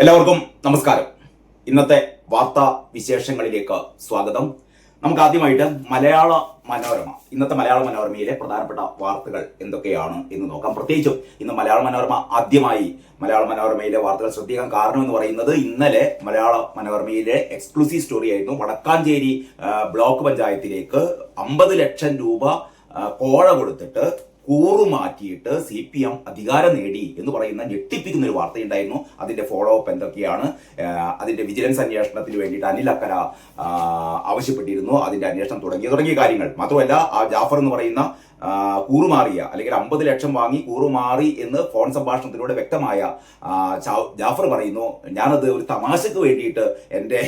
എല്ലാവർക്കും നമസ്കാരം. ഇന്നത്തെ വാർത്താ വിശേഷങ്ങളിലേക്ക് സ്വാഗതം. നമുക്ക് ആദ്യമായിട്ട് മലയാള മനോരമ ഇന്നത്തെ മലയാള മനോരമയിലെ പ്രധാനപ്പെട്ട വാർത്തകൾ എന്തൊക്കെയാണ് എന്ന് നോക്കാം. പ്രത്യേകിച്ചും ഇന്ന് മലയാള മനോരമ ആദ്യമായി മലയാള മനോരമയിലെ വാർത്തകൾ ശ്രദ്ധിക്കാൻ കാരണം എന്ന് പറയുന്നത് ഇന്നലെ മലയാള മനോരമയിലെ എക്സ്ക്ലൂസീവ് സ്റ്റോറി ആയിരുന്നു. വടക്കാഞ്ചേരി ബ്ലോക്ക് പഞ്ചായത്തിലേക്ക് അമ്പത് ലക്ഷം രൂപ കോഴ കൊടുത്തിട്ട് കൂറുമാറ്റിയിട്ട് സി പി എം അധികാരം നേടി എന്ന് പറയുന്ന ഞെട്ടിപ്പിക്കുന്ന ഒരു വാർത്തയുണ്ടായിരുന്നു. അതിന്റെ ഫോളോ അപ്പ് എന്തൊക്കെയാണ് അതിന്റെ വിജിലൻസ് അന്വേഷണത്തിന് വേണ്ടിയിട്ട് അനിൽ അക്കര ആവശ്യപ്പെട്ടിരുന്നു. അതിന്റെ അന്വേഷണം തുടങ്ങിയ തുടങ്ങിയ കാര്യങ്ങൾ. മാത്രമല്ല ആ ജാഫർ എന്ന് പറയുന്ന കൂറുമാറിയ അല്ലെങ്കിൽ അമ്പത് ലക്ഷം വാങ്ങി കൂറുമാറി എന്ന് ഫോൺ സംഭാഷണത്തിലൂടെ വ്യക്തമായ ജാഫർ പറയുന്നു ഞാനത് ഒരു തമാശക്ക് വേണ്ടിയിട്ട് എന്റെ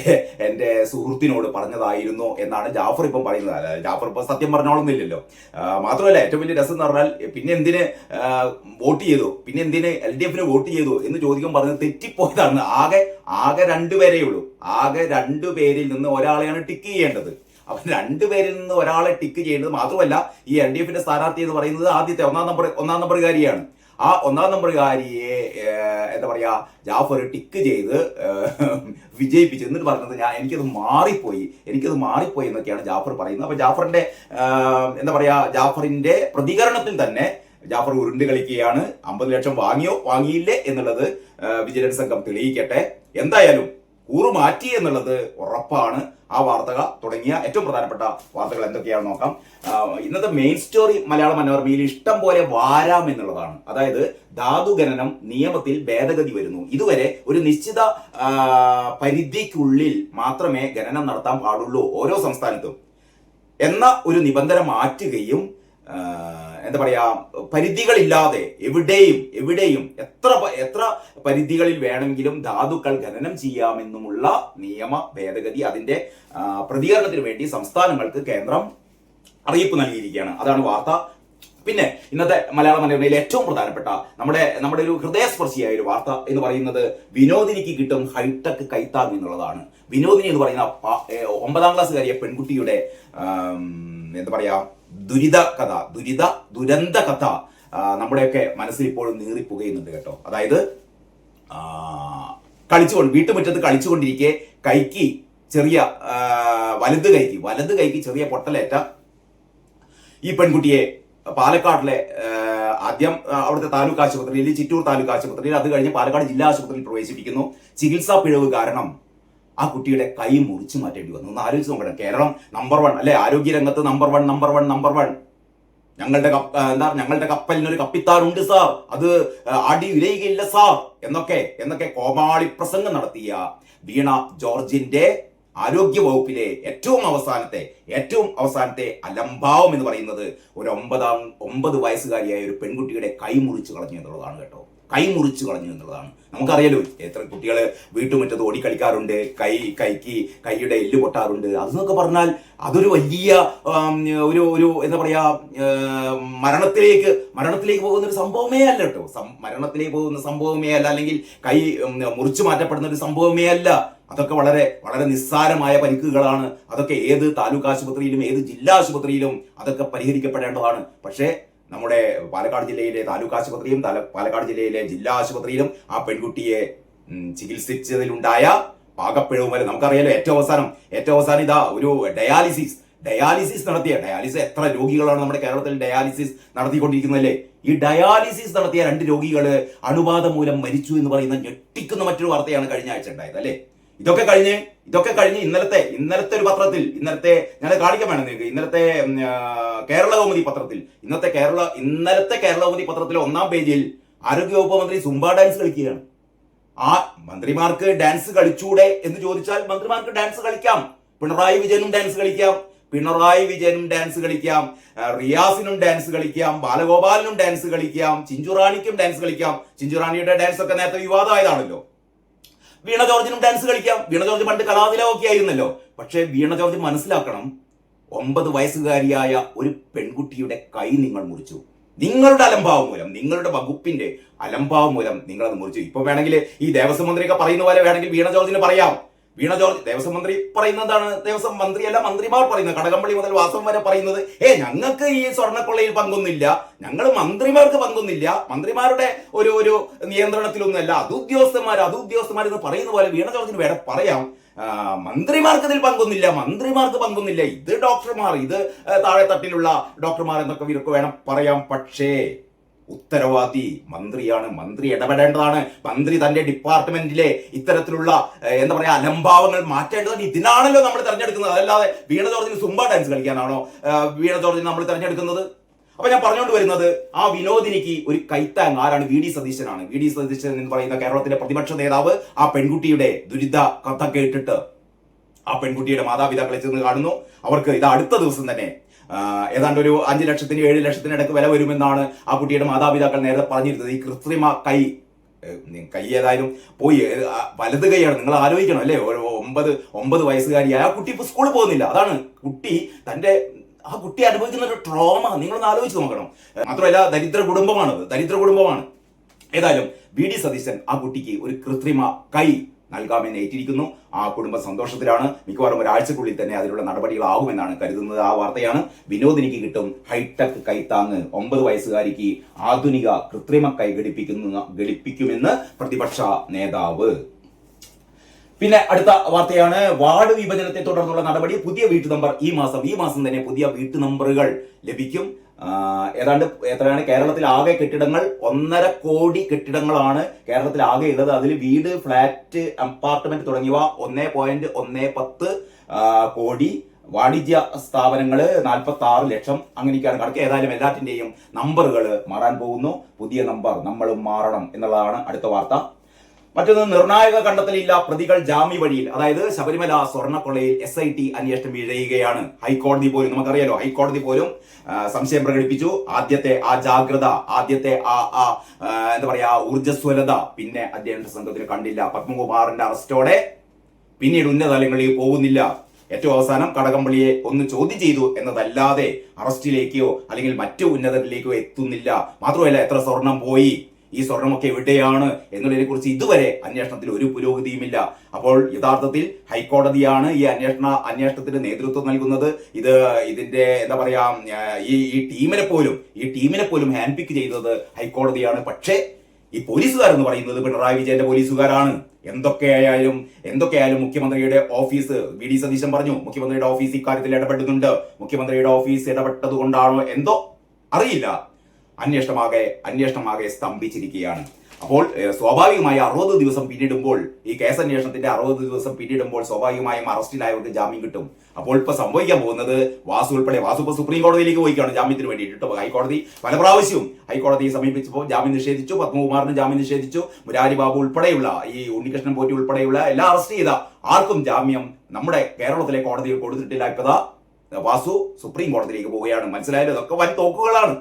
എന്റെ സുഹൃത്തിനോട് പറഞ്ഞതായിരുന്നു എന്നാണ് ജാഫർ ഇപ്പം പറയുന്നത്. ജാഫർ ഇപ്പം സത്യം പറഞ്ഞോളുന്നില്ലല്ലോ മാത്രമല്ല ഏറ്റവും വലിയ രസം എന്ന് പറഞ്ഞാൽ പിന്നെ എന്തിന് വോട്ട് ചെയ്തു? പിന്നെ എന്തിന് എൽ ഡി എഫിന് വോട്ട് ചെയ്തു എന്ന് ചോദിക്കാൻ പറഞ്ഞത് തെറ്റിപ്പോയതാണ്. ആകെ ആകെ രണ്ടുപേരേ ഉള്ളൂ. ആകെ രണ്ടുപേരിൽ നിന്ന് ഒരാളെയാണ് ടിക്ക് ചെയ്യേണ്ടത്. അവൻ രണ്ടുപേരിൽ നിന്ന് ഒരാളെ ടിക്ക് ചെയ്യേണ്ടത് മാത്രമല്ല ഈ എൽ ഡി എഫിന്റെ സ്ഥാനാർത്ഥി എന്ന് പറയുന്നത് ആദ്യത്തെ ഒന്നാം നമ്പർ ഒന്നാം നമ്പറുകാരിയാണ്. ആ ഒന്നാം നമ്പറുകാരിയെ എന്താ പറയാ ജാഫർ ടിക്ക് ചെയ്ത് വിജയിപ്പിച്ചു. എന്നിട്ട് പറഞ്ഞത് ഞാൻ എനിക്കത് മാറിപ്പോയി എനിക്കത് മാറിപ്പോയി എന്നൊക്കെയാണ് ജാഫർ പറയുന്നത്. അപ്പൊ ജാഫറിന്റെ എന്താ പറയാ ജാഫറിന്റെ പ്രതികരണത്തിൽ തന്നെ ജാഫർ ഉരുണ്ട് കളിക്കുകയാണ്. അമ്പത് ലക്ഷം വാങ്ങിയോ വാങ്ങിയില്ലേ എന്നുള്ളത് വിജിലൻസ് സംഘം തെളിയിക്കട്ടെ. എന്തായാലും കൂറു മാറ്റി എന്നുള്ളത് ഉറപ്പാണ്. ആ വാർത്തക തുടങ്ങിയ ഏറ്റവും പ്രധാനപ്പെട്ട വാർത്തകൾ എന്തൊക്കെയാണെന്ന് നോക്കാം. ഇന്നത്തെ മെയിൻ സ്റ്റോറി മലയാള മനോരമയിൽ ഇഷ്ടം പോലെ വാരാം എന്നുള്ളതാണ്. അതായത് ധാതുഖനനം നിയമത്തിൽ ഭേദഗതി വരുന്നു. ഇതുവരെ ഒരു നിശ്ചിത പരിധിക്കുള്ളിൽ മാത്രമേ ഖനനം നടത്താൻ പാടുള്ളൂ ഓരോ സംസ്ഥാനത്തും. എന്ന ഒരു നിബന്ധന മാറ്റുകയും എന്താ പറയാ പരിധികളില്ലാതെ എവിടെയും എവിടെയും എത്ര എത്ര പരിധികളിൽ വേണമെങ്കിലും ധാതുക്കൾ ഖനനം ചെയ്യാമെന്നുമുള്ള നിയമ ഭേദഗതി അതിന്റെ പ്രതികരണത്തിന് വേണ്ടി സംസ്ഥാനങ്ങൾക്ക് കേന്ദ്രം അറിയിപ്പ് നൽകിയിരിക്കുകയാണ്. അതാണ് വാർത്ത. പിന്നെ ഇന്നത്തെ മലയാള മനോരമയിലെ ഏറ്റവും പ്രധാനപ്പെട്ട നമ്മുടെ നമ്മുടെ ഒരു ഹൃദയസ്പർശിയായ ഒരു വാർത്ത എന്ന് പറയുന്നത് വിനോദിനിക്ക് കിട്ടും ഹൈടെക് കൈത്താങ് എന്നുള്ളതാണ്. വിനോദിനി എന്ന് പറയുന്ന ഒമ്പതാം ക്ലാസ്സുകാരിയ പെൺകുട്ടിയുടെ എന്താ പറയാ ദുരിത കഥ ദുരിത ദുരന്ത കഥ നമ്മുടെയൊക്കെ മനസ്സിൽ ഇപ്പോഴും നീറിപ്പുകയുന്നുണ്ട് കേട്ടോ. അതായത് കളിച്ചുകൊണ്ട് വീട്ടുമുറ്റത്ത് കളിച്ചുകൊണ്ടിരിക്കെ കൈക്ക് ചെറിയ വലത് കൈക്ക് വലത് കൈക്ക് ചെറിയ പൊട്ടലേറ്റ ഈ പെൺകുട്ടിയെ പാലക്കാട്ടിലെ ആദ്യം അവിടുത്തെ താലൂക്ക് ആശുപത്രിയിൽ ചിറ്റൂർ താലൂക്ക് ആശുപത്രിയിൽ അത് കഴിഞ്ഞ് പാലക്കാട് ജില്ലാ ആശുപത്രിയിൽ പ്രവേശിപ്പിക്കുന്നു. ചികിത്സാ പിഴവ് കാരണം ആ കുട്ടിയുടെ കൈ മുറിച്ചു മാറ്റേണ്ടി വന്നു. ഒന്ന് ആലോചിച്ച് നോക്കണം. കേരളം നമ്പർ വൺ അല്ലെ? ആരോഗ്യ രംഗത്ത് number one number one number one ഞങ്ങളുടെ എന്താ ഞങ്ങളുടെ കപ്പലിന് ഒരു കപ്പിത്താറുണ്ട് സാർ അത് അടി ഉലയുകയില്ല സാർ എന്നൊക്കെ എന്നൊക്കെ കോമാളി പ്രസംഗം നടത്തിയ വീണ ജോർജിന്റെ ആരോഗ്യ വകുപ്പിലെ ഏറ്റവും അവസാനത്തെ ഏറ്റവും അവസാനത്തെ അലംഭാവം എന്ന് പറയുന്നത് ഒരു ഒമ്പതാം ഒമ്പത് വയസ്സുകാരിയായ ഒരു പെൺകുട്ടിയുടെ കൈ മുറിച്ചു കളഞ്ഞു എന്നുള്ളതാണ് കേട്ടോ. കൈ മുറിച്ചു കളഞ്ഞു എന്നുള്ളതാണ്. നമുക്കറിയാലോ എത്ര കുട്ടികൾ വീട്ടുമുറ്റത്ത് ഓടിക്കളിക്കാറുണ്ട് കൈ കൈക്ക് കൈയുടെ എല്ല് പൊട്ടാറുണ്ട്. അതെന്നൊക്കെ പറഞ്ഞാൽ അതൊരു വലിയ ഒരു ഒരു എന്താ പറയാ മരണത്തിലേക്ക് മരണത്തിലേക്ക് പോകുന്ന ഒരു സംഭവമേ അല്ല കേട്ടോ. മരണത്തിലേക്ക് പോകുന്ന സംഭവമേ അല്ല അല്ലെങ്കിൽ കൈ മുറിച്ചു മാറ്റപ്പെടുന്ന ഒരു സംഭവമേ അല്ല. അതൊക്കെ വളരെ വളരെ നിസ്സാരമായ പരിക്കുകളാണ്. അതൊക്കെ ഏത് താലൂക്ക് ആശുപത്രിയിലും ഏത് ജില്ലാ ആശുപത്രിയിലും അതൊക്കെ പരിഹരിക്കപ്പെടേണ്ടതാണ്. പക്ഷേ നമ്മുടെ പാലക്കാട് ജില്ലയിലെ താലൂക്ക് ആശുപത്രിയും പാലക്കാട് ജില്ലയിലെ ജില്ലാ ആശുപത്രിയിലും ആ പെൺകുട്ടിയെ ചികിത്സിച്ചതിലുണ്ടായ പാകപ്പിഴവ് വരെ നമുക്കറിയാലോ ഏറ്റവും അവസാനം ഏറ്റവും അവസാനം ഇതാ ഒരു ഡയാലിസിസ് ഡയാലിസിസ് നടത്തിയ ഡയാലിസിസ് എത്ര രോഗികളാണ് നമ്മുടെ കേരളത്തിൽ ഡയാലിസിസ് നടത്തിക്കൊണ്ടിരിക്കുന്നതല്ലേ? ഈ ഡയാലിസിസ് നടത്തിയ രണ്ട് രോഗികൾ അണുബാധ മൂലം മരിച്ചു എന്ന് പറയുന്ന ഞെട്ടിക്കുന്ന മറ്റൊരു വാർത്തയാണ് കഴിഞ്ഞ ആഴ്ച ഉണ്ടായത് അല്ലേ? ഇതൊക്കെ കഴിഞ്ഞ് ഇതൊക്കെ കഴിഞ്ഞ് ഇന്നലത്തെ ഇന്നലത്തെ ഒരു പത്രത്തിൽ ഇന്നലത്തെ ഞാൻ കാണിക്കാൻ വേണം നിങ്ങൾക്ക്. ഇന്നലത്തെ ഉം, കേരള കൗമുദി പത്രത്തിൽ ഇന്നത്തെ കേരള ഇന്നലത്തെ കേരള കൗമുദി പത്രത്തിലെ ഒന്നാം പേജിൽ ആരോഗ്യവകുപ്പ് മന്ത്രി സുംബ ഡാൻസ് കളിക്കുകയാണ്. ആ മന്ത്രിമാർക്ക് ഡാൻസ് കളിച്ചൂടെ എന്ന് ചോദിച്ചാൽ മന്ത്രിമാർക്ക് ഡാൻസ് കളിക്കാം. പിണറായി വിജയനും ഡാൻസ് കളിക്കാം. പിണറായി വിജയനും ഡാൻസ് കളിക്കാം. റിയാസിനും ഡാൻസ് കളിക്കാം. ബാലഗോപാലിനും ഡാൻസ് കളിക്കാം. ചിഞ്ചുറാണിക്കും ഡാൻസ് കളിക്കാം. ചിഞ്ചുറാണിയുടെ ഡാൻസ് ഒക്കെ നേരത്തെ വിവാദമായതാണല്ലോ. വീണ ജോർജിനും ഡാൻസ് കളിക്കാം. വീണ ജോർജ് പണ്ട് കലാതിലൊക്കെ ആയിരുന്നല്ലോ. പക്ഷേ വീണ ജോർജ് മനസ്സിലാക്കണം ഒമ്പത് വയസ്സുകാരിയായ ഒരു പെൺകുട്ടിയുടെ കൈ നിങ്ങൾ മുറിച്ചു. നിങ്ങളുടെ അലംഭാവം മൂലം നിങ്ങളുടെ വകുപ്പിന്റെ അലംഭാവം മൂലം നിങ്ങളത് മുറിച്ചു. ഇപ്പൊ വേണമെങ്കിൽ ഈ ദേവസ്വം മന്ത്രിയൊക്കെ പറയുന്ന പോലെ വേണമെങ്കിൽ വീണ ജോർജിന് പറയാം. വീണ ജോർജ് ദേവസ്വം മന്ത്രി പറയുന്നതാണ് ദേവസ്വം മന്ത്രിയല്ല മന്ത്രിമാർ പറയുന്നത്. കടകംപള്ളി മുതൽ വാസവം വരെ പറയുന്നത് ഏ ഞങ്ങൾക്ക് ഈ സ്വർണക്കൊള്ളയിൽ പങ്കൊന്നില്ല ഞങ്ങൾ മന്ത്രിമാർക്ക് പങ്കൊന്നില്ല മന്ത്രിമാരുടെ ഒരു ഒരു നിയന്ത്രണത്തിലൊന്നുമല്ല. അത് ഉദ്യോഗസ്ഥന്മാർ അത് ഉദ്യോഗസ്ഥന്മാർ എന്ന് പറയുന്ന പോലെ വീണ ജോർജിന് വേറെ പറയാം. മന്ത്രിമാർക്ക് ഇതിൽ പങ്കൊന്നില്ല മന്ത്രിമാർക്ക് പങ്കൊന്നില്ല ഇത് ഡോക്ടർമാർ ഇത് താഴെ തട്ടിലുള്ള ഡോക്ടർമാർ എന്നൊക്കെ ഇവർക്ക് വേണം പറയാം. പക്ഷേ ഉത്തരവാദി മന്ത്രിയാണ്. മന്ത്രി ഇടപെടേണ്ടതാണ്. മന്ത്രി തന്റെ ഡിപ്പാർട്ട്മെന്റിലെ ഇത്തരത്തിലുള്ള എന്താ പറയാ അലംഭാവങ്ങൾ മാറ്റേണ്ടതാണ് ഇതിനാണല്ലോ നമ്മൾ തിരഞ്ഞെടുക്കുന്നത്. അതല്ലാതെ വീണ ജോർജിന് സുംബ ഡാൻസ് കളിക്കാനാണോ വീണ ജോർജിന് നമ്മൾ തിരഞ്ഞെടുക്കുന്നത്? അപ്പൊ ഞാൻ പറഞ്ഞുകൊണ്ട് വരുന്നത് ആ വിനോദിനിക്ക് ഒരു കൈത്താങ് ആരാണ്? വി ഡി സതീശനാണ്. വി ഡി സതീശൻ എന്ന് പറയുന്ന കേരളത്തിലെ പ്രതിപക്ഷ നേതാവ് ആ പെൺകുട്ടിയുടെ ദുരിത കഥ കേട്ടിട്ട് ആ പെൺകുട്ടിയുടെ മാതാപിതാക്കളെ ചെന്ന് കാണുന്നു. അവർക്ക് ഇത് അടുത്ത ദിവസം തന്നെ ഏതാണ്ട് ഒരു അഞ്ച് ലക്ഷത്തിന് ഏഴ് ലക്ഷത്തിനിടക്ക് വില വരുമെന്നാണ് ആ കുട്ടിയുടെ മാതാപിതാക്കൾ നേരത്തെ പറഞ്ഞിരുന്നത്. ഈ കൃത്രിമ കൈ കൈ ഏതായാലും പോയി. വലത് കൈയാണ്. നിങ്ങൾ ആലോചിക്കണം അല്ലേ? ഒമ്പത് ഒമ്പത് വയസ്സുകാരി ആ കുട്ടി ഇപ്പൊ സ്കൂളിൽ പോകുന്നില്ല. അതാണ് കുട്ടി തന്റെ ആ കുട്ടി അനുഭവിക്കുന്ന ഒരു ട്രോമ നിങ്ങളൊന്ന് ആലോചിച്ച് നോക്കണം. മാത്രമല്ല ദരിദ്ര കുടുംബമാണത്. ദരിദ്ര കുടുംബമാണ്. ഏതായാലും വി ഡി സതീശൻ ആ കുട്ടിക്ക് ഒരു കൃത്രിമ കൈ നൽകാമെന്ന് ഏറ്റിരിക്കുന്നു ആ കുടുംബ സന്തോഷത്തിലാണ്. മിക്കവാറും ഒരാഴ്ചക്കുള്ളിൽ തന്നെ അതിനുള്ള നടപടികളാകുമെന്നാണ് കരുതുന്നത്. ആ വാർത്തയാണ് വിനോദിനിക്ക് കിട്ടും. ഹൈടെക് കൈത്താങ് ഒമ്പത് വയസ്സുകാരിക്ക് ആധുനിക കൃത്രിമ കൈ ഘടിപ്പിക്കുന്ന ഘടിപ്പിക്കുമെന്ന് പ്രതിപക്ഷ നേതാവ്. പിന്നെ അടുത്ത വാർത്തയാണ്. വാർഡ് വിഭജനത്തെ തുടർന്നുള്ള നടപടി. പുതിയ വീട്ടു നമ്പർ ഈ മാസം ഈ മാസം തന്നെ പുതിയ വീട്ടു നമ്പറുകൾ ലഭിക്കും. ഏതാണ്ട് എത്രയാണ്? കേരളത്തിൽ ആകെ കെട്ടിടങ്ങൾ ഒന്നര കോടി കെട്ടിടങ്ങളാണ് കേരളത്തിൽ ആകെ ഉള്ളത്. അതിൽ വീട് ഫ്ലാറ്റ് അപ്പാർട്ട്മെന്റ് തുടങ്ങിയവ ഒന്നേ പോയിന്റ് ഒന്നേ പത്ത് കോടി. വാണിജ്യ സ്ഥാപനങ്ങൾ നാൽപ്പത്തി ആറ് ലക്ഷം. അങ്ങനെയൊക്കെയാണ് കണക്ക് ഏതായാലും എല്ലാറ്റിന്റെയും നമ്പറുകൾ മാറാൻ പോകുന്നു. പുതിയ നമ്പർ നമ്മളും മാറണം എന്നുള്ളതാണ് അടുത്ത വാർത്ത. മറ്റൊന്ന് നിർണായക കണ്ടെത്തലില്ല പ്രതികൾ ജാമ്യ വഴിയിൽ അതായത് ശബരിമല സ്വർണക്കൊള്ളയിൽ എസ് ഐ ടി അന്വേഷണം വീഴുകയാണ് ഹൈക്കോടതി പോലും നമുക്കറിയാലോ ഹൈക്കോടതി പോലും സംശയം പ്രകടിപ്പിച്ചു. ആദ്യത്തെ ആ ജാഗ്രത ആദ്യത്തെ ആ ആ എന്താ പറയാ ഊർജസ്വലത പിന്നെ അന്വേഷണ സംഘത്തിന് കണ്ടില്ല. പത്മകുമാറിന്റെ അറസ്റ്റോടെ പിന്നീട് ഉന്നതലങ്ങളിൽ പോകുന്നില്ല. ഏറ്റവും അവസാനം കടകംപള്ളിയെ ഒന്ന് ചോദ്യം ചെയ്തു എന്നതല്ലാതെ അറസ്റ്റിലേക്കോ അല്ലെങ്കിൽ മറ്റു ഉന്നതരിലേക്കോ എത്തുന്നില്ല. മാത്രമല്ല എത്ര സ്വർണം പോയി ഈ സ്വർണമൊക്കെ എവിടെയാണ് എന്നുള്ളതിനെ കുറിച്ച് ഇതുവരെ അന്വേഷണത്തിൽ ഒരു പുരോഗതിയുമില്ല. അപ്പോൾ യഥാർത്ഥത്തിൽ ഹൈക്കോടതിയാണ് ഈ അന്വേഷണ അന്വേഷണത്തിന് നേതൃത്വം നൽകുന്നത്. ഇത് ഇതിന്റെ എന്താ പറയാ ഈ ഈ ടീമിനെ പോലും ഈ ടീമിനെ പോലും ഹാൻഡ് പിക്ക് ചെയ്തത് ഹൈക്കോടതിയാണ്. പക്ഷേ ഈ പോലീസുകാരെന്ന് പറയുന്നത് പിണറായി വിജയന്റെ പോലീസുകാരാണ്. എന്തൊക്കെയായാലും എന്തൊക്കെയായാലും മുഖ്യമന്ത്രിയുടെ ഓഫീസ് വി ഡി സതീശൻ പറഞ്ഞു മുഖ്യമന്ത്രിയുടെ ഓഫീസ് ഇക്കാര്യത്തിൽ ഇടപെടുന്നുണ്ട്. മുഖ്യമന്ത്രിയുടെ ഓഫീസ് ഇടപെട്ടത് കൊണ്ടാണോ എന്തോ അറിയില്ല. അന്വേഷണമാകെ അന്വേഷണമാകെ സ്തംഭിച്ചിരിക്കുകയാണ്. അപ്പോൾ സ്വാഭാവികമായി അറുപത് ദിവസം പിന്നിടുമ്പോൾ ഈ കേസ് അന്വേഷണത്തിന്റെ അറുപത് ദിവസം പിന്നിടുമ്പോൾ സ്വാഭാവികമായും അറസ്റ്റിലായവർക്ക് ജാമ്യം കിട്ടും. അപ്പോൾ ഇപ്പൊ സംഭവിക്കാൻ പോകുന്നത് വാസു ഉൾപ്പെടെ വാസു ഇപ്പൊ സുപ്രീം കോടതിയിലേക്ക് പോയിക്കാണ് ജാമ്യത്തിന് വേണ്ടിയിട്ട്. ഹൈക്കോടതി പല പ്രാവശ്യവും ഹൈക്കോടതിയെ സമീപിച്ചപ്പോൾ ജാമ്യം നിഷേധിച്ചു പത്മകുമാറിന് ജാമ്യം നിഷേധിച്ചു മുരാരി ബാബു ഉൾപ്പെടെയുള്ള ഈ ഉണ്ണികൃഷ്ണൻ പോറ്റി ഉൾപ്പെടെയുള്ള എല്ലാ അറസ്റ്റ് ചെയ്ത ആർക്കും ജാമ്യം നമ്മുടെ കേരളത്തിലെ കോടതിയിൽ കൊടുത്തിട്ടില്ല. ഇപ്പതാ വാസു സുപ്രീം കോടതിയിലേക്ക് പോവുകയാണ്. മനസ്സിലായാലും ഇതൊക്കെ വൻ തോക്കുകളാണ്.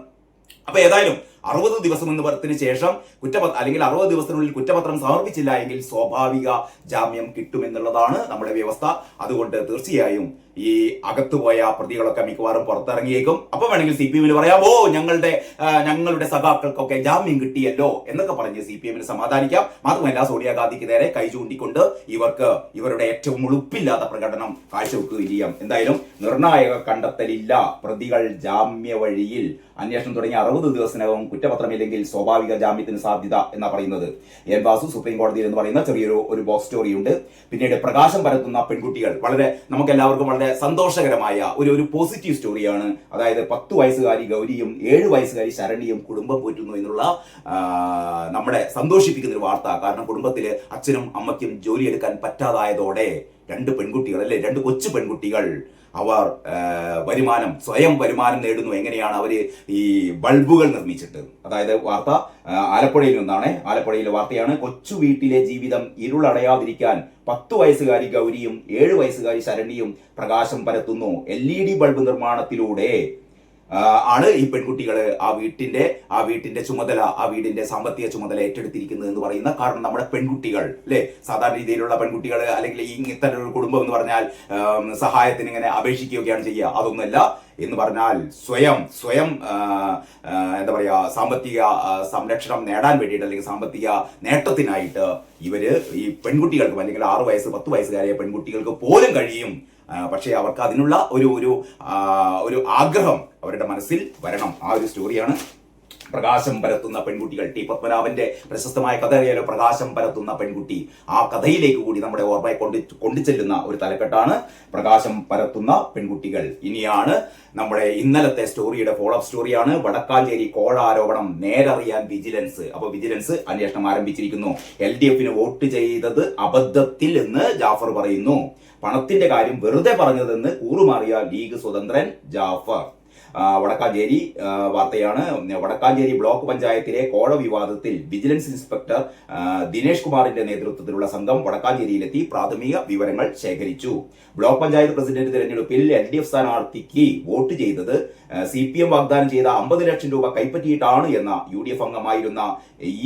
അപ്പൊ ഏതായാലും അറുപത് ദിവസം എന്ന് പറഞ്ഞതിന് ശേഷം കുറ്റപത്ര അല്ലെങ്കിൽ അറുപത് ദിവസത്തിനുള്ളിൽ കുറ്റപത്രം സമർപ്പിച്ചില്ല എങ്കിൽ സ്വാഭാവിക ജാമ്യം കിട്ടുമെന്നുള്ളതാണ് നമ്മുടെ വ്യവസ്ഥ. അതുകൊണ്ട് തീർച്ചയായും ഈ അകത്തുപോയ പ്രതികളൊക്കെ മിക്കവാറും പുറത്തിറങ്ങിയേക്കും. അപ്പൊ വേണമെങ്കിൽ സി പി എമ്മിന് പറയാം ഓ ഞങ്ങളുടെ ഞങ്ങളുടെ സഖാക്കൾക്കൊക്കെ ജാമ്യം കിട്ടിയല്ലോ എന്നൊക്കെ പറഞ്ഞ് സി പി എമ്മിന് സമാധാനിക്കാം. മാത്രമല്ല സോണിയാഗാന്ധിക്ക് നേരെ കൈ ചൂണ്ടിക്കൊണ്ട് ഇവർക്ക് ഇവരുടെ ഏറ്റവും മുളുപ്പില്ലാത്ത പ്രകടനം കാഴ്ചവെക്കുകയും ചെയ്യാം എന്തായാലും നിർണായക കണ്ടെത്തലില്ല. പ്രതികൾ ജാമ്യ വഴിയിൽ അന്വേഷണം തുടങ്ങി അറുപത് ദിവസത്തിനകം കുറ്റപത്രമില്ലെങ്കിൽ സ്വാഭാവിക ജാമ്യത്തിന് സാധ്യത എന്നാ പറയുന്നത്. എൻ വാസു സുപ്രീം കോടതിയിൽ എന്ന് പറയുന്ന ചെറിയൊരു ഒരു ബോക്സ് സ്റ്റോറിയുണ്ട്. പിന്നീട് പ്രകാശം പരത്തുന്ന പെൺകുട്ടികൾ. വളരെ നമുക്ക് എല്ലാവർക്കും വളരെ സന്തോഷകരമായ ഒരു ഒരു പോസിറ്റീവ് സ്റ്റോറിയാണ് അതായത് പത്ത് വയസ്സുകാരി ഗൗരിയും ഏഴ് വയസ്സുകാരി ശരണിയും കുടുംബം പോറ്റുന്നു എന്നുള്ള നമ്മളെ സന്തോഷിപ്പിക്കുന്ന ഒരു വാർത്ത. കാരണം കുടുംബത്തിൽ അച്ഛനും അമ്മയ്ക്കും ജോലിയെടുക്കാൻ പറ്റാതായതോടെ രണ്ട് പെൺകുട്ടികൾ അല്ലെ? രണ്ട് കൊച്ചു പെൺകുട്ടികൾ അവർ വരുമാനം സ്വയം വരുമാനം നേടുന്നു. എങ്ങനെയാണ് അവർ ഈ ബൾബുകൾ നിർമ്മിച്ചിട്ട്? അതായത് വാർത്ത ആലപ്പുഴയിൽ നിന്നാണ്. ആലപ്പുഴയിലെ വാർത്തയാണ് കൊച്ചു വീട്ടിലെ ജീവിതം ഇരുളടയാതിരിക്കാൻ പത്തു വയസ്സുകാരി ഗൗരിയും ഏഴു വയസ്സുകാരി ശരണിയും പ്രകാശം പരത്തുന്നു. എൽ ഇ ഡി ബൾബ് നിർമ്മാണത്തിലൂടെ ആണ് ഈ പെൺകുട്ടികൾ ആ വീട്ടിന്റെ ആ വീട്ടിന്റെ ചുമതല ആ വീടിന്റെ സാമ്പത്തിക ചുമതല ഏറ്റെടുത്തിരിക്കുന്നത് എന്ന് പറയുന്ന കാരണം നമ്മുടെ പെൺകുട്ടികൾ അല്ലെ? സാധാരണ രീതിയിലുള്ള പെൺകുട്ടികൾ അല്ലെങ്കിൽ ഇത്തരം ഒരു കുടുംബം എന്ന് പറഞ്ഞാൽ സഹായത്തിന് ഇങ്ങനെ അപേക്ഷിക്കുകയൊക്കെയാണ് ചെയ്യുക. അതൊന്നുമല്ല എന്ന് പറഞ്ഞാൽ സ്വയം സ്വയം എന്താ പറയുക സാമ്പത്തിക സംരക്ഷണം നേടാൻ വേണ്ടിയിട്ട് അല്ലെങ്കിൽ സാമ്പത്തിക നേട്ടത്തിനായിട്ട് ഇവർ ഈ പെൺകുട്ടികൾക്കും അല്ലെങ്കിൽ ആറു വയസ്സ് പത്ത് വയസ്സുകാരായ പെൺകുട്ടികൾക്ക് പോലും കഴിയും പക്ഷേ അവർക്ക് അതിനുള്ള ഒരു ഒരു ഒരു ആഗ്രഹം അവരുടെ മനസ്സിൽ വരണം. ആ ഒരു സ്റ്റോറിയാണ് പ്രകാശം പരത്തുന്ന പെൺകുട്ടികൾ. ടി. പത്മനാഭന്റെ പ്രശസ്തമായ കഥ അറിയാലോ പ്രകാശം പരത്തുന്ന പെൺകുട്ടി. ആ കഥയിലേക്ക് കൂടി നമ്മുടെ ഓർമ്മയെ കൊണ്ട് കൊണ്ടുചെല്ലുന്ന ഒരു തലക്കെട്ടാണ് പ്രകാശം പരത്തുന്ന പെൺകുട്ടികൾ. ഇനിയാണ് നമ്മുടെ ഇന്നലത്തെ സ്റ്റോറിയുടെ ഫോളോ അപ്പ് സ്റ്റോറിയാണ് വടക്കാഞ്ചേരി കോഴാരോപണം നേരറിയാൻ വിജിലൻസ്. അപ്പൊ വിജിലൻസ് അന്വേഷണം ആരംഭിച്ചിരിക്കുന്നു. എൽ ഡി എഫിന് വോട്ട് ചെയ്തത് അബദ്ധത്തിൽ എന്ന് ജാഫർ പറയുന്നു. പണത്തിന്റെ കാര്യം വെറുതെ പറഞ്ഞതെന്ന് കൂറുമാറിയ ലീഗ് സ്വതന്ത്രൻ ജാഫർ. വടക്കാഞ്ചേരി വാർത്തയാണ്. വടക്കാഞ്ചേരി ബ്ലോക്ക് പഞ്ചായത്തിലെ കോഴ വിവാദത്തിൽ വിജിലൻസ് ഇൻസ്പെക്ടർ ദിനേഷ് കുമാറിന്റെ നേതൃത്വത്തിലുള്ള സംഘം വടക്കാഞ്ചേരിയിലെത്തി പ്രാഥമിക വിവരങ്ങൾ ശേഖരിച്ചു. ബ്ലോക്ക് പഞ്ചായത്ത് പ്രസിഡന്റ് തെരഞ്ഞെടുപ്പിൽ എൽ ഡി എഫ് സ്ഥാനാർത്ഥിക്ക് വോട്ട് ചെയ്തത് സി പി എം വാഗ്ദാനം ചെയ്ത അമ്പത് ലക്ഷം രൂപ കൈപ്പറ്റിയിട്ടാണ് എന്ന യു ഡി എഫ് അംഗമായിരുന്ന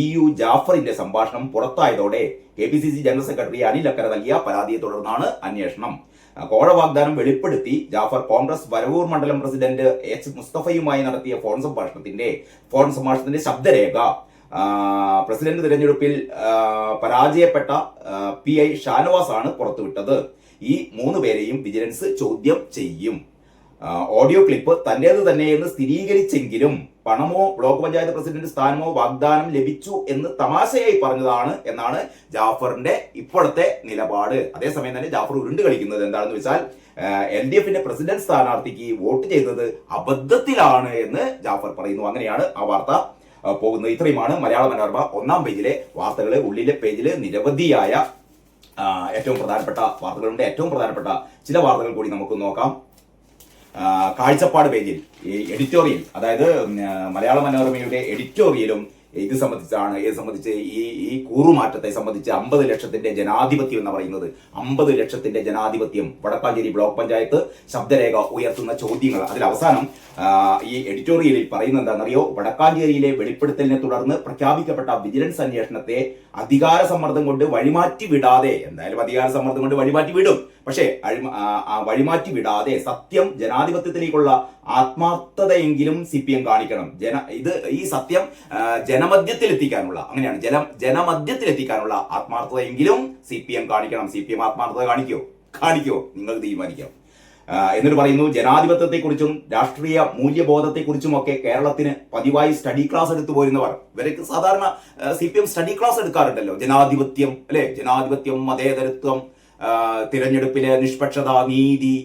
ഇ യു ജാഫറിന്റെ സംഭാഷണം പുറത്തായതോടെ K P C C general secretary Anil Akkara നൽകിയ പരാതിയെ തുടർന്നാണ് അന്വേഷണം. കോഴ വാഗ്ദാനം വെളിപ്പെടുത്തി ജാഫർ കോൺഗ്രസ് വരവൂർ മണ്ഡലം പ്രസിഡന്റ് എച്ച് മുസ്തഫയുമായി നടത്തിയ ഫോൺ സംഭാഷണത്തിന്റെ ഫോൺ സംഭാഷണത്തിന്റെ ശബ്ദരേഖ. പ്രസിഡന്റ് തിരഞ്ഞെടുപ്പിൽ പരാജയപ്പെട്ട പി ഐ ഷാനവാസ് ആണ് പുറത്തുവിട്ടത്. ഈ മൂന്ന് പേരെയും വിജിലൻസ് ചോദ്യം ചെയ്യും. ഓഡിയോ ക്ലിപ്പ് തന്റേത് തന്നെയെന്ന് സ്ഥിരീകരിച്ചെങ്കിലും പണമോ ബ്ലോക്ക് പഞ്ചായത്ത് പ്രസിഡന്റ് സ്ഥാനമോ വാഗ്ദാനം ലഭിച്ചു എന്ന് തമാശയായി പറഞ്ഞതാണ് എന്നാണ് ജാഫറിന്റെ ഇപ്പോഴത്തെ നിലപാട്. അതേസമയം തന്നെ ജാഫർ ഉരുണ്ട് കളിക്കുന്നത് എന്താണെന്ന് വെച്ചാൽ എൽ ഡി എഫിന്റെ പ്രസിഡന്റ് സ്ഥാനാർത്ഥിക്ക് വോട്ട് ചെയ്തത് അബദ്ധത്തിലാണ് എന്ന് ജാഫർ പറയുന്നു. അങ്ങനെയാണ് ആ വാർത്ത പോകുന്നത്. ഇത്രയുമാണ് മലയാള മനോരമ ഒന്നാം പേജിലെ വാർത്തകൾ ഉള്ളിലെ പേജിൽ നിരവധിയായ ഏറ്റവും പ്രധാനപ്പെട്ട വാർത്തകളുണ്ട്. ഏറ്റവും പ്രധാനപ്പെട്ട ചില വാർത്തകൾ കൂടി നമുക്ക് നോക്കാം. കാഴ്ചപ്പാട് പേജിൽ ഈ എഡിറ്റോറിയൽ അതായത് മലയാള മനോരമയുടെ എഡിറ്റോറിയലും ഇത് സംബന്ധിച്ചാണ് ഇത് സംബന്ധിച്ച് ഈ ഈ കൂറുമാറ്റത്തെ സംബന്ധിച്ച് അമ്പത് ലക്ഷത്തിന്റെ ജനാധിപത്യം എന്ന് പറയുന്നത്. അമ്പത് ലക്ഷത്തിന്റെ ജനാധിപത്യം. വടക്കാഞ്ചേരി ബ്ലോക്ക് പഞ്ചായത്ത് ശബ്ദരേഖ ഉയർത്തുന്ന ചോദ്യങ്ങൾ. അതിൽ അവസാനം ഈ എഡിറ്റോറിയലിൽ പറയുന്നത് എന്താണെന്നറിയോ? വടക്കാഞ്ചേരിയിലെ വെളിപ്പെടുത്തലിനെ തുടർന്ന് പ്രഖ്യാപിക്കപ്പെട്ട വിജിലൻസ് അന്വേഷണത്തെ അധികാര സമ്മർദ്ദം കൊണ്ട് വഴിമാറ്റി വിടാതെ എന്തായാലും അധികാര സമ്മർദ്ദം കൊണ്ട് വഴിമാറ്റി വിടും. പക്ഷേ വഴിമാറ്റി വിടാതെ സത്യം ജനാധിപത്യത്തിലേക്കുള്ള ആത്മാർത്ഥതയെങ്കിലും സി പി എം കാണിക്കണം. ജന ഇത് ഈ സത്യം ജനമധ്യത്തിൽ എത്തിക്കാനുള്ള അങ്ങനെയാണ്. ജന ജനമധ്യത്തിൽ എത്തിക്കാനുള്ള ആത്മാർത്ഥതയെങ്കിലും സി പി എം കാണിക്കണം. സി പി എം ആത്മാർത്ഥത കാണിക്കോ? കാണിക്കോ. നിങ്ങൾക്ക് തീരുമാനിക്കാം. എന്നിട്ട് പറയുന്നു ജനാധിപത്യത്തെക്കുറിച്ചും രാഷ്ട്രീയ മൂല്യബോധത്തെക്കുറിച്ചുമൊക്കെ കേരളത്തിന് പതിവായി സ്റ്റഡി ക്ലാസ് എടുത്തു പോരുന്നവർ ഇവരൊക്കെ സാധാരണ C P M study class എടുക്കാറുണ്ടല്ലോ. ജനാധിപത്യം അല്ലെ? ജനാധിപത്യം മതേതരത്വം തിരഞ്ഞെടുപ്പിലെ നിഷ്പക്ഷത നീതി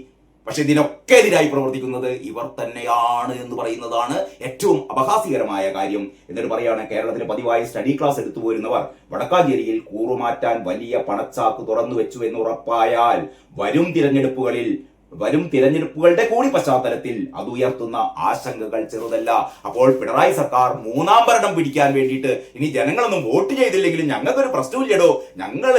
പക്ഷെ ഇതിനൊക്കെ എതിരായി പ്രവർത്തിക്കുന്നത് ഇവർ തന്നെയാണ് എന്ന് പറയുന്നതാണ് ഏറ്റവും അപഹാസ്യകരമായ കാര്യം. എന്നിട്ട് പറയാണ് കേരളത്തിലെ പതിവായി സ്റ്റഡി ക്ലാസ് എടുത്തു പോരുന്നവർ വടക്കാഞ്ചേരിയിൽ കൂറുമാറ്റാൻ വലിയ പണച്ചാക്ക് തുറന്നു വെച്ചു എന്ന് ഉറപ്പായാൽ വരും തിരഞ്ഞെടുപ്പുകളിൽ വരും തിരഞ്ഞെടുപ്പുകളുടെ കൂടി പശ്ചാത്തലത്തിൽ അത് ഉയർത്തുന്ന ആശങ്കകൾ ചെറുതല്ല. അപ്പോൾ പിണറായി സർക്കാർ മൂന്നാം ഭരണം പിടിക്കാൻ വേണ്ടിയിട്ട് ഇനി ജനങ്ങളൊന്നും വോട്ട് ചെയ്തില്ലെങ്കിലും ഞങ്ങൾക്കൊരു പ്രശ്നമില്ലടോ ഞങ്ങൾ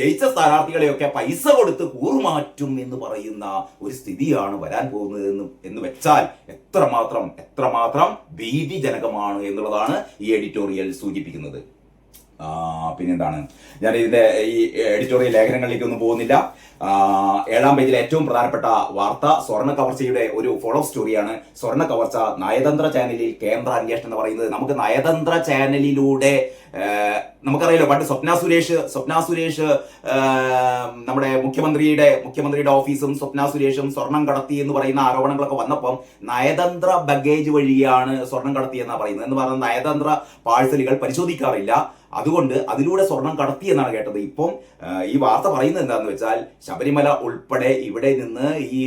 ജയിച്ച സ്ഥാനാർത്ഥികളെയൊക്കെ പൈസ കൊടുത്ത് കൂറുമാറ്റും എന്ന് പറയുന്ന ഒരു സ്ഥിതിയാണ് വരാൻ പോകുന്നത് എന്ന് എന്ന് വെച്ചാൽ എത്രമാത്രം എത്രമാത്രം ഭീതിജനകമാണ് എന്നുള്ളതാണ് ഈ എഡിറ്റോറിയൽ സൂചിപ്പിക്കുന്നത്. പിന്നെന്താണ്? ഞാൻ ഇതിന്റെ ഈ എഡിറ്റോറിയൽ ലേഖനങ്ങളിലേക്ക് ഒന്നും പോകുന്നില്ല. ഏഴാം പേജിലെ ഏറ്റവും പ്രധാനപ്പെട്ട വാർത്ത സ്വർണ കവർച്ചയുടെ ഒരു ഫോളോ സ്റ്റോറിയാണ് സ്വർണ കവർച്ച നയതന്ത്ര ചാനലിൽ കേന്ദ്ര അന്വേഷണം എന്ന് പറയുന്നത് നമുക്ക് നയതന്ത്ര ചാനലിലൂടെ നമുക്കറിയാലോ പണ്ട് സ്വപ്ന സുരേഷ് സ്വപ്ന സുരേഷ് നമ്മുടെ മുഖ്യമന്ത്രിയുടെ മുഖ്യമന്ത്രിയുടെ ഓഫീസും സ്വപ്ന സുരേഷും സ്വർണം കടത്തി എന്ന് പറയുന്ന ആരോപണങ്ങളൊക്കെ വന്നപ്പം നയതന്ത്ര ബഗേജ് വഴിയാണ് സ്വർണം കടത്തി എന്നാണ് പറയുന്നത്. എന്ന് പറഞ്ഞാൽ നയതന്ത്ര പാഴ്സലുകൾ പരിശോധിക്കാറില്ല. അതുകൊണ്ട് അതിലൂടെ സ്വർണം കടത്തി എന്നാണ് കേട്ടത്. ഇപ്പം ഈ വാർത്ത പറയുന്നത് എന്താണെന്ന് വെച്ചാൽ ശബരിമല ഉൾപ്പെടെ ഇവിടെ നിന്ന് ഈ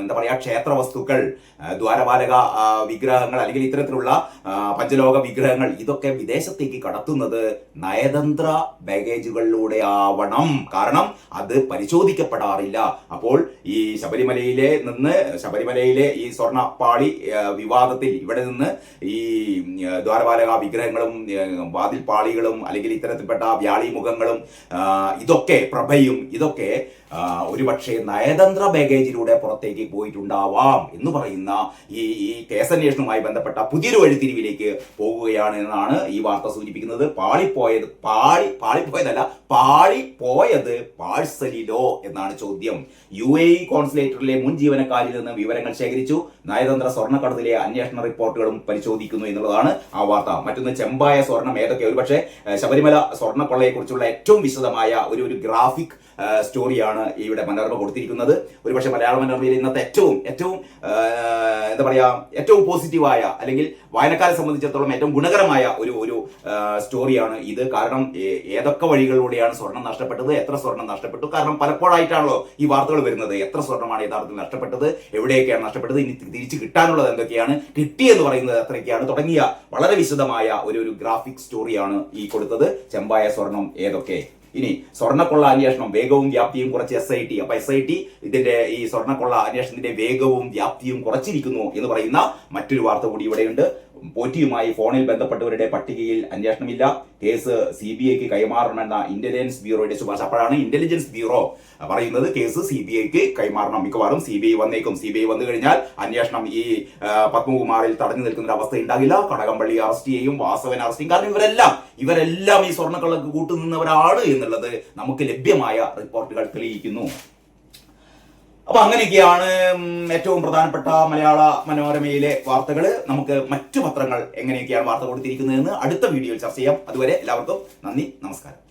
എന്താ പറയുക ക്ഷേത്ര വസ്തുക്കൾ ദ്വാരപാലക വിഗ്രഹങ്ങൾ അല്ലെങ്കിൽ ഇത്തരത്തിലുള്ള പഞ്ചലോക വിഗ്രഹങ്ങൾ ഇതൊക്കെ വിദേശത്തേക്ക് കടത്തുന്നത് നയതന്ത്ര ബാഗേജുകളിലൂടെ ആവണം കാരണം അത് പരിശോധിക്കപ്പെടാറില്ല. അപ്പോൾ ഈ ശബരിമലയിലെ നിന്ന് ശബരിമലയിലെ ഈ സ്വർണപ്പാളി വിവാദത്തിൽ ഇവിടെ നിന്ന് ഈ ദ്വാരപാലക വിഗ്രഹങ്ങളും ആ, വാതിൽ പാളികളും അല്ലെങ്കിൽ ഇത്തരത്തിൽപ്പെട്ട വ്യാളി മുഖങ്ങളും ഇതൊക്കെ പ്രഭയും ഇതൊക്കെ ഒരുപക്ഷെ നയതന്ത്ര ബാഗേജിലൂടെ പുറത്തേക്ക് പോയിട്ടുണ്ടാവാം എന്ന് പറയുന്ന ഈ ഈ കേസന്വേഷണവുമായി ബന്ധപ്പെട്ട പുതിയൊരു വഴിത്തിരിവിലേക്ക് പോകുകയാണ് എന്നാണ് ഈ വാർത്ത സൂചിപ്പിക്കുന്നത്. പാളിപ്പോയത് പാളി പാളിപ്പോയതല്ല പാളിപ്പോയത് പാഴ്സലിലോ എന്നാണ് ചോദ്യം. യു എ ഇ കോൺസുലേറ്ററിലെ മുൻ ജീവനക്കാരിൽ നിന്ന് വിവരങ്ങൾ ശേഖരിച്ചു. നയതന്ത്ര സ്വർണക്കടത്തിലെ അന്വേഷണ റിപ്പോർട്ടുകളും പരിശോധിക്കുന്നു എന്നുള്ളതാണ് ആ വാർത്ത. മറ്റൊന്ന് ചെമ്പായ സ്വർണം. ഏതൊക്കെ? ഒരുപക്ഷെ ശബരിമല സ്വർണക്കൊള്ളയെക്കുറിച്ചുള്ള ഏറ്റവും വിശദമായ ഒരു ഒരു ഗ്രാഫിക് സ്റ്റോറിയാണ് ഇവിടെ മനോരമ കൊടുത്തിരിക്കുന്നത്. ഒരുപക്ഷെ മലയാള മനോരമയിൽ ഇന്നത്തെ ഏറ്റവും ഏറ്റവും എന്താ പറയുക ഏറ്റവും പോസിറ്റീവായ അല്ലെങ്കിൽ വായനക്കാരെ സംബന്ധിച്ചിടത്തോളം ഏറ്റവും ഗുണകരമായ ഒരു ഒരു സ്റ്റോറിയാണ് ഇത്. കാരണം ഏതൊക്കെ വഴികളിലൂടെയാണ് സ്വർണം നഷ്ടപ്പെട്ടത്? എത്ര സ്വർണം നഷ്ടപ്പെട്ടു? കാരണം പലപ്പോഴായിട്ടാണല്ലോ ഈ വാർത്തകൾ വരുന്നത്. എത്ര സ്വർണമാണ് യഥാർത്ഥത്തിൽ നഷ്ടപ്പെട്ടത്? എവിടെയൊക്കെയാണ് നഷ്ടപ്പെട്ടത്? ഇനി തിരിച്ചു കിട്ടാനുള്ളത് എന്തൊക്കെയാണ്? കിട്ടിയെന്ന് പറയുന്നത് എത്രയൊക്കെയാണ് തുടങ്ങിയ വളരെ വിശദമായ ഒരു ഒരു ഗ്രാഫിക് സ്റ്റോറിയാണ് ഈ കൊടുത്തത്. ചെമ്പായ സ്വർണം ഏതൊക്കെ? ഇനി സ്വർണക്കൊള്ള അന്വേഷണം വേഗവും വ്യാപ്തിയും കുറച്ച് എസ് ഐ ടി അപ്പൊ എസ് ഐ ടി ഇതിന്റെ ഈ സ്വർണക്കൊള്ള അന്വേഷണത്തിന്റെ വേഗവും വ്യാപ്തിയും കുറച്ചിരിക്കുന്നു എന്ന് പറയുന്ന മറ്റൊരു വാർത്ത കൂടി ഇവിടെയുണ്ട്. പോറ്റിയുമായി ഫോണിൽ ബന്ധപ്പെട്ടവരുടെ പട്ടികയിൽ അന്വേഷണമില്ല. കേസ് സി ബി ഐക്ക് കൈമാറണമെന്ന ഇന്റലിജൻസ് ബ്യൂറോയുടെ ശുപാർശ. അപ്പോഴാണ് ഇന്റലിജൻസ് ബ്യൂറോ പറയുന്നത് കേസ് സി ബി ഐക്ക് കൈമാറണം. മിക്കവാറും സി ബി ഐ വന്നേക്കും. സി ബി ഐ വന്നു കഴിഞ്ഞാൽ അന്വേഷണം ഈ പത്മകുമാറിൽ തടഞ്ഞു നിൽക്കുന്ന ഒരു അവസ്ഥ ഉണ്ടാകില്ല. കടകംപള്ളി അറസ്റ്റ് ചെയ്യും വാസവൻ അറസ്റ്റ് ചെയ്യും. കാരണം ഇവരെല്ലാം ഇവരെല്ലാം ഈ സ്വർണക്കള്ളക്ക് കൂട്ടുനിന്നവരാണ് എന്നുള്ളത് നമുക്ക് ലഭ്യമായ റിപ്പോർട്ടുകൾ തെളിയിക്കുന്നു. അപ്പൊ അങ്ങനെയൊക്കെയാണ് ഏറ്റവും പ്രധാനപ്പെട്ട മലയാള മനോരമയിലെ വാർത്തകൾ നമുക്ക് മറ്റു പത്രങ്ങൾ എങ്ങനെയൊക്കെയാണ് വാർത്ത കൊടുത്തിരിക്കുന്നതെന്ന് അടുത്ത വീഡിയോയിൽ ചർച്ച ചെയ്യാം. അതുവരെ എല്ലാവർക്കും നന്ദി നമസ്കാരം.